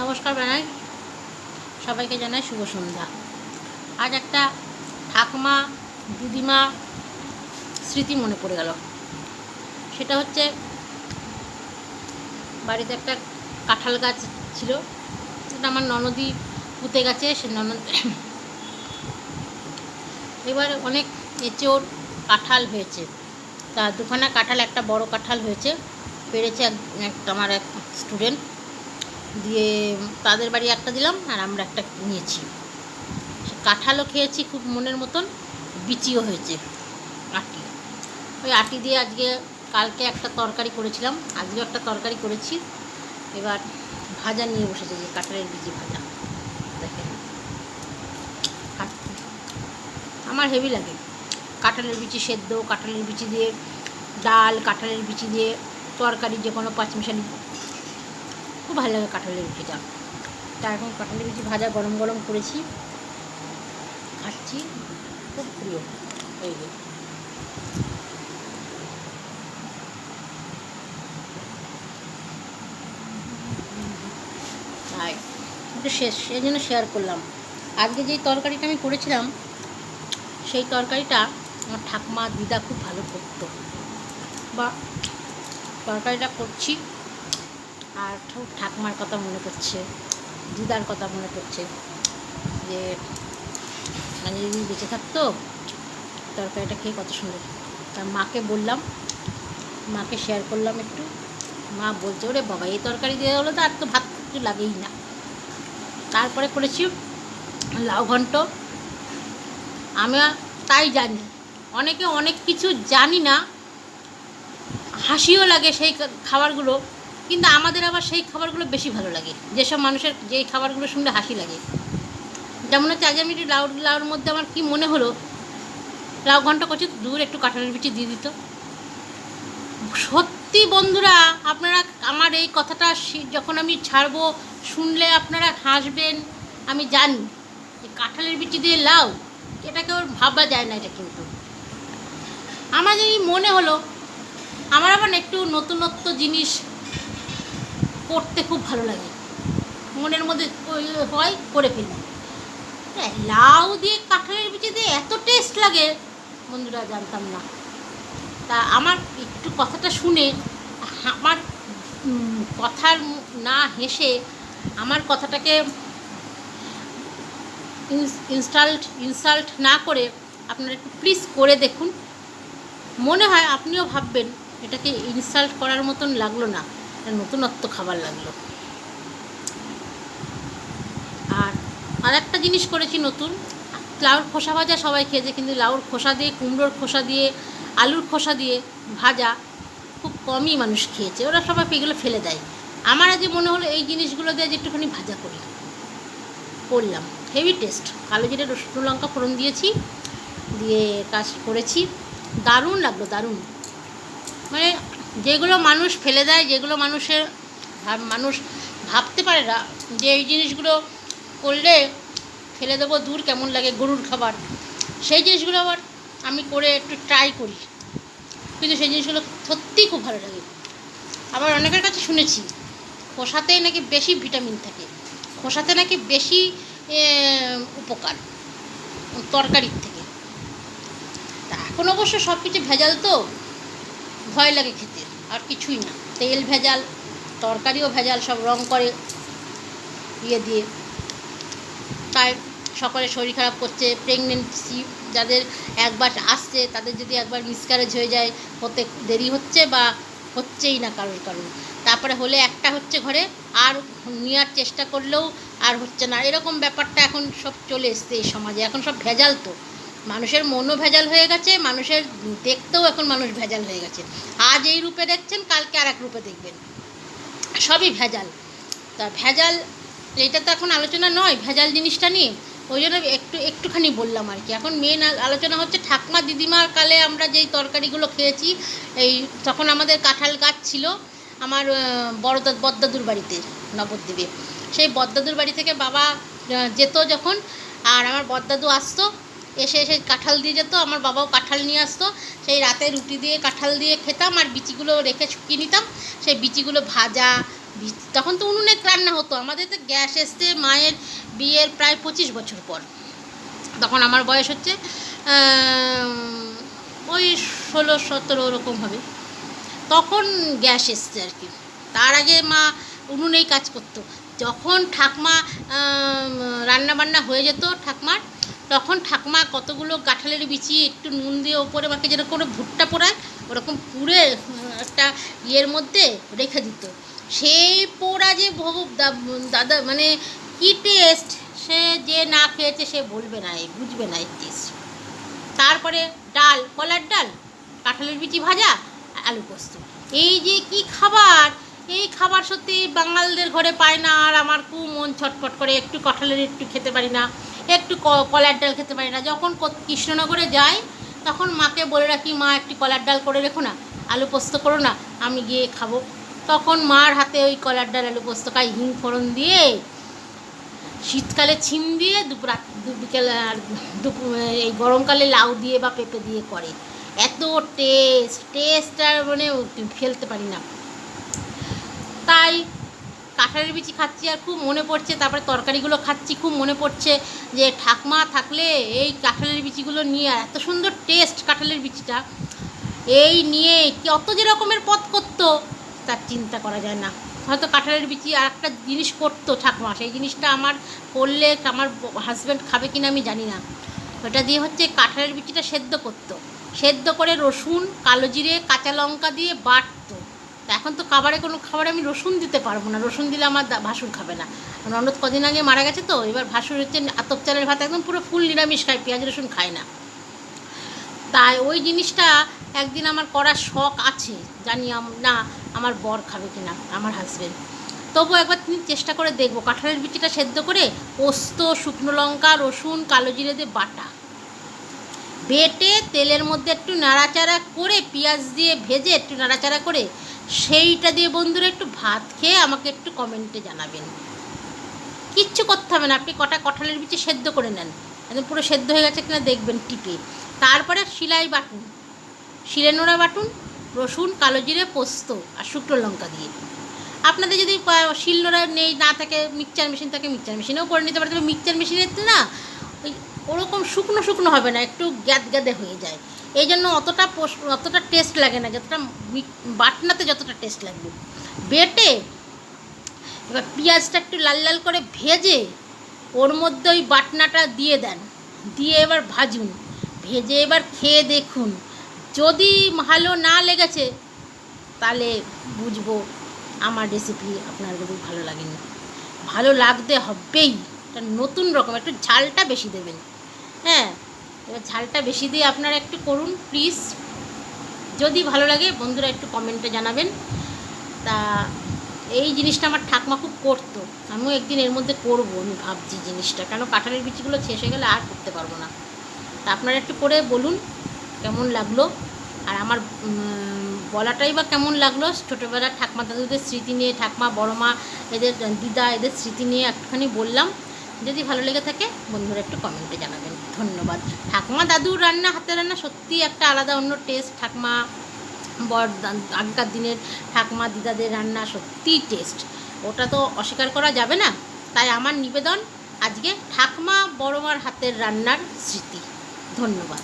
নমস্কার জানাই সবাইকে জানাই শুভ সন্ধ্যা। আজ একটা ঠাকুমা, দিদিমা স্মৃতি মনে পড়ে গেল। সেটা হচ্ছে বাড়িতে একটা কাঁঠাল গাছ ছিল। সেটা আমার ননদি পুঁতে গেছে, সে ননদ এবার অনেক এঁচোর কাঁঠাল হয়েছে। তা দুখানা কাঁঠাল, একটা বড় কাঁঠাল হয়েছে। পেরেছে এক আমার এক স্টুডেন্ট দিয়ে তাদের বাড়ি একটা দিলাম আর আমরা একটা নিয়েছি। কাঁঠালও খেয়েছি খুব মনের মতন, বিচিও হয়েছে আটি। ওই আটি দিয়ে আজকে কালকে একটা তরকারি করেছিলাম, আজকেও একটা তরকারি করেছি। এবার ভাজা নিয়ে বসেছে, যে কাঁঠালের বিচি ভাজা। দেখেন। আমার হেভি লাগে। কাঁঠালের বিচি সেদ্ধ, কাঁঠালের বিচি দিয়ে ডাল, কাঁঠালের বিচি দিয়ে তরকারি, যে কোনো পাঁচমিশালি খুব ভালো লাগে কাঁঠালের বিচিটা তা এখন কাঁঠালের বিচি ভাজা গরম গরম করেছি। খাচ্ছি, খুব প্রিয়। এই যে। শেষ সেই জন্য শেয়ার করলাম। আজকে যেই তরকারিটা আমি করেছিলাম, সেই তরকারিটা আমার ঠাকুমা দিদা খুব ভালো করতো। বা, তরকারিটা করছি। আর ঠাকুমার কথা মনে পড়ছে, দিদার কথা মনে পড়ছে, যে মানে যদি বেঁচে থাকতো, তরকারিটা খেয়ে কত সুন্দর। তার মাকে বললাম, মাকে শেয়ার করলাম একটু। মা বলছে, ওরে বাবা, এই তরকারি দিয়ে হলো তো, আর তো ভাত কিছু লাগেই না। তারপরে করেছি লাউ ঘন্ট। আমি তাই জানি, অনেকে অনেক কিছু জানি না, হাসিও লাগে সেই খাবারগুলো। কিন্তু আমাদের আবার সেই খাবারগুলো বেশি ভালো লাগে। যেসব মানুষের যেই খাবারগুলো শুনলে হাসি লাগে। যেমন হচ্ছে আজ আমি লাউ, লাউর মধ্যে আমার কি মনে হলো, লাউ ঘণ্টা করছি, দূর একটু কাঁঠালের বিচি দিয়ে দিত। সত্যি বন্ধুরা, আপনারা আমার এই কথাটা যখন আমি ছাড়বো, শুনলে আপনারা হাসবেন, আমি জানি। যে কাঁঠালের বিচি দিয়ে লাউ, এটা কেউ ভাবা যায় না এটা কিন্তু। আমার এই মনে হলো, আমার আবার একটু নতুনত্ব জিনিস করতে খুব ভালো লাগে। মনের মধ্যে হয়, করে ফেলি। লাউ দিয়ে কাঁঠালের বিচি দিয়ে এত টেস্ট লাগে, বন্ধুরা জানতাম না। তা আমার একটু কথাটা শুনে, আমার কথার না হেসে আমার কথাটাকে ইনস্টাল্ট ইনসাল্ট না করে আপনারা একটু প্লিজ করে দেখুন। মনে হয় আপনিও ভাববেন, এটাকে ইনসাল্ট করার মতন লাগল না। নতুনত্ব খাবার লাগল। আর আর একটা জিনিস করেছি নতুন, লাউর খোসা ভাজা সবাই খেয়েছে, কিন্তু লাউর খোসা দিয়ে, কুমড়োর খোসা দিয়ে, আলুর খোসা দিয়ে ভাজা খুব কমই মানুষ খেয়েছে, ওরা সবাই এগুলো ফেলে দেয়। আমার আজ মনে হলো এই জিনিসগুলো দিয়ে আজ একটুখানি ভাজা করি করলাম। হেভি টেস্ট কালো জিরে, রসুন, লঙ্কা ফোড়ন দিয়েছি, দিয়ে কাজ করেছি। দারুণ লাগল, দারুণ। মানে যেগুলো মানুষ ফেলে দেয়, যেগুলো মানুষের মানুষ ভাবতে পারে না যে এই জিনিসগুলো করলে ফেলে দেবো, দূর কেমন লাগে, গরুর খাবার। সেই জিনিসগুলো আবার আমি করে একটু ট্রাই করি। কিন্তু সেই জিনিসগুলো সত্যিই খুব ভালো লাগে। আবার অনেকের কাছে শুনেছি, খোসাতে নাকি বেশি ভিটামিন থাকে। খোসাতে নাকি বেশি উপকার, তরকারির থেকে। তা এখন অবশ্য সব কিছু ভেজাল তো। ভয় লাগে খেতে, আর কিছুই না। তেল ভেজাল, তরকারিও ভেজাল, সব রং করে ইয়ে দিয়ে। তাই সকলের শরীর খারাপ করছে প্রেগনেন্সি যাদের একবার আসছে, তাদের যদি একবার মিসক্যারেজ হয়ে যায়, হতে দেরি হচ্ছে বা হচ্ছেই না কারোর কারোর। তারপরে হলে একটা হচ্ছে ঘরে, আর নেওয়ার চেষ্টা করলেও আর হচ্ছে না। এরকম ব্যাপারটা এখন সব চলে এসছে এই সমাজে। এখন সব ভেজাল তো। মানুষের মনও ভেজাল হয়ে গেছে মানুষের দেখতেও এখন মানুষ ভেজাল হয়ে গেছে। আজ এই রূপে দেখছেন কালকে আর এক রূপে দেখবেন। সবই ভেজাল। তা ভেজাল এটা তো এখন আলোচনা নয় ভেজাল জিনিসটা নিয়ে। ওই জন্য একটু একটুখানি বললাম আর কি। এখন মেন আলোচনা হচ্ছে ঠাকমা দিদিমার কালে আমরা যেই তরকারিগুলো খেয়েছি এই তখন আমাদের কাঁঠাল গাছ ছিল আমার আহ, বড় দা- বাড়িতে নবদ্বীপে। সেই বড়দাদুর বাড়ি থেকে বাবা যেত যখন আর আমার বড়দাদু আসতো এসে এসে কাঁঠাল দিয়ে যেত, আমার বাবাও কাঁঠাল নিয়ে আসতো। সেই রাতে রুটি দিয়ে কাঁঠাল দিয়ে খেতাম আর বিচিগুলো রেখে শুকিয়ে নিতাম। সেই বিচিগুলো ভাজা তখন তো উনুনে রান্না হতো। আমাদের তো গ্যাস এসছে মায়ের বিয়ের প্রায় পঁচিশ বছর পর। তখন আমার বয়স হচ্ছে ওই ষোলো সতেরো ওরকম হবে। তখন গ্যাস এসছে আর কি। তার আগে মা উনুনেই কাজ করতো। যখন ঠাকমা রান্না বান্না হয়ে যেত, ঠাকমার তখন ঠাকমা কতগুলো কাঁঠালের বিচি, একটু নুন দিয়ে ওপরে মাকে যেরকম ভুট্টা পোড়ায়, ওরকম পুড়ে একটা ইয়ের মধ্যে রেখে দিত। সেই পোড়া যে ভোগ দাদা মানে কী টেস্ট সে যে না খেয়েছে সে বলবে না, এই বুঝবে না এই টেস্ট তারপরে ডাল, কলার ডাল, কাঁঠালের বিচি ভাজা, আলু পোস্ত। এই যে কি খাবার? এই খাবার সত্যি বাঙালদের ঘরে পায় না, আর আমার খুব মন ছটফট করে, একটু কাঁঠালের একটু খেতে পারি না। একটু কলার ডাল খেতে পারি না। যখন কৃষ্ণনগরে যাই, তখন মাকে বলে রাখি, মা, একটু কলার ডাল করে রেখো না, আলু পোস্ত করো না, আমি গিয়ে খাব। তখন মার হাতে ওই কলার ডাল, আলু পোস্ত খাই হিং ফোড়ন দিয়ে, শীতকালে ছিম দিয়ে দুপুর বিকেলে, আর দুপুর, এই গরমকালে লাউ দিয়ে বা পেঁপে দিয়ে করে। এত টেস্ট টেস্ট আর মানে ফেলতে পারি না। তাই কাঁঠালের বিচি খাচ্ছি আর খুব মনে পড়ছে, তারপরে তরকারিগুলো খাচ্ছি, খুব মনে পড়ছে যে ঠাকমা থাকলে এই কাঁঠালের বিচিগুলো নিয়ে আর এত সুন্দর টেস্ট কাঁঠালের বিচিটা। এই নিয়ে কত যে রকমের পথ করতো, তার চিন্তা করা যায় না। হয়তো কাঁঠালের বিচি আর একটা জিনিস করতো ঠাকমা, সেই জিনিসটা আমার করলে আমার হাজব্যান্ড খাবে কিনা আমি জানি না। ওটা দিয়ে হচ্ছে কাঁঠালের বিচিটা সেদ্ধ করতো। সেদ্ধ করে রসুন, কালো জিরে, কাঁচা লঙ্কা দিয়ে বাটতো। এখন তো খাবারে কোনো খাবারে আমি রসুন দিতে পারব না। রসুন দিলে আমার ভাসুর খাবে না। ননদ কদিন আগে মারা গেছে তো, এবার ভাসুর হচ্ছে আতপ চালের ভাত, একদম পুরো ফুল নিরামিষ খায়, পেঁয়াজ, রসুন খায় না। তাই ওই জিনিসটা একদিন আমার করার শখ আছে, জানি না আমার বর খাবে কিনা, আমার হাজবেন্ড তবু একবার তুমি চেষ্টা করে দেখব। কাঁঠালের বিচিটা সেদ্ধ করে পোস্ত, শুকনো লঙ্কা, রসুন, কালো জিরে দিয়ে বাটা। বেটে তেলের মধ্যে একটু নাড়াচাড়া করে, পেঁয়াজ দিয়ে ভেজে একটু নাড়াচাড়া করে সেইটা দিয়ে বন্ধুরা একটু ভাত খেয়ে আমাকে একটু কমেন্টে জানাবেন। কিচ্ছু করতে হবে না, আপনি কটা কাঁঠালের বিচে সেদ্ধ করে নেন। একদম পুরো সেদ্ধ হয়ে গেছে কিনা দেখবেন টিপে। তারপরে শিলাই বাটুন শিলে নোড়া বাটুন, রসুন, কালো জিরে, পোস্ত আর শুকনো লঙ্কা দিয়ে। আপনাদের যদি শিলনোড়া নেই, না থাকে, মিক্সচার মেশিন থাকে, মিক্সচার মেশিনেও করে নিতে পারে, তবে মিক্সচার মেশিনের না, ওই ওরকম শুকনো শুকনো হবে না, একটু গ্যাদ গ্যাদে হয়ে যায়। এই জন্য অতটা অতটা টেস্ট লাগে না, যতটা বাটনাতে যতটা টেস্ট লাগবে। বেটে এবার পেঁয়াজটা একটু লাল লাল করে ভেজে ওর মধ্যে ওই বাটনাটা দিয়ে দেন। দিয়ে এবার ভাজুন। ভেজে এবার খেয়ে দেখুন। যদি ভালো না লেগেছে, তাহলে বুঝব আমার রেসিপি আপনার যদি ভালো লাগেনি। ভালো লাগতে হবেই। এটা নতুন রকম, একটু ঝালটা বেশি দেবেন। হ্যাঁ এবার ঝালটা বেশি দিয়ে আপনারা একটু করুন প্লিজ যদি ভালো লাগে, বন্ধুরা একটু কমেন্টে জানাবেন। তা, এই জিনিসটা আমার ঠাকমা খুব করতো। আমিও একদিন এর মধ্যে করব, আমি ভাবছি জিনিসটা। কেন কাঁঠালের বিচিগুলো শেষ হয়ে গেলে আর করতে পারব না। তা আপনারা একটু করে বলুন, কেমন লাগল? আর আমার বলাটাই বা কেমন লাগল? ছোটোবেলার ঠাকমা দাদুদের স্মৃতি নিয়ে, ঠাকমা, বড় মা, এদের দিদা, এদের স্মৃতি নিয়ে একটুখানি বললাম। যদি ভালো লেগে থাকে, বন্ধুরা একটু কমেন্টে জানাবেন। ধন্যবাদ। ঠাকুমা দাদুর রান্না, হাতের রান্না সত্যি একটা আলাদা, অন্য টেস্ট ঠাকমা বড় আগেকার দিনের ঠাকমা দিদাদের রান্না সত্যিই টেস্ট ওটা তো অস্বীকার করা যাবে না। তাই আমার নিবেদন, আজকে ঠাকমা বড়মার হাতের রান্নার স্মৃতি। ধন্যবাদ।